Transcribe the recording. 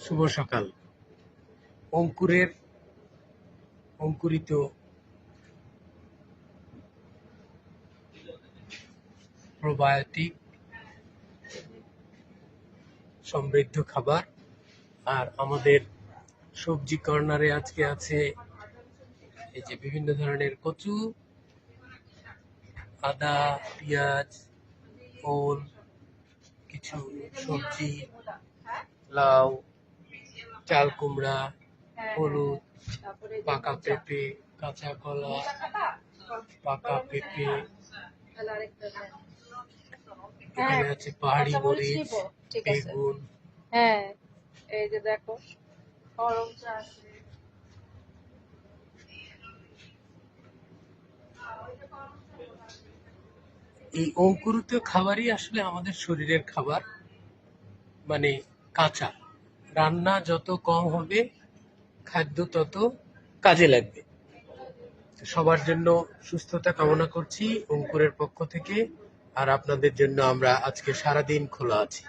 শুভ সকাল। অঙ্কুরের অঙ্কুরিত প্রোবায়োটিক সমৃদ্ধ খাবার। আর আমাদের সবজি কর্নারে আজকে আছে এই যে বিভিন্ন ধরনের কচু, আদা, পেঁয়াজ, ওল, কিছু সবজি, লাউ চাল কুমড়া হলুদ পাকা পেঁপে কাঁচা কলা পাকা? পেঁপে। এখানে আছে পাহাড়ি মরিচ। বেগুন। হ্যাঁ এই যে দেখো আছে। এই অঙ্কুরিত খাবারই আসলে আমাদের শরীরের খাবার মানে কাঁচা। রান্না যত কম হবে, খাদ্য তত কাজে লাগবে। সবার জন্য সুস্থতা কামনা করছি অঙ্কুরের পক্ষ থেকে, আর আপনাদের জন্য আমরা আজকে সারাদিন খোলা আছি।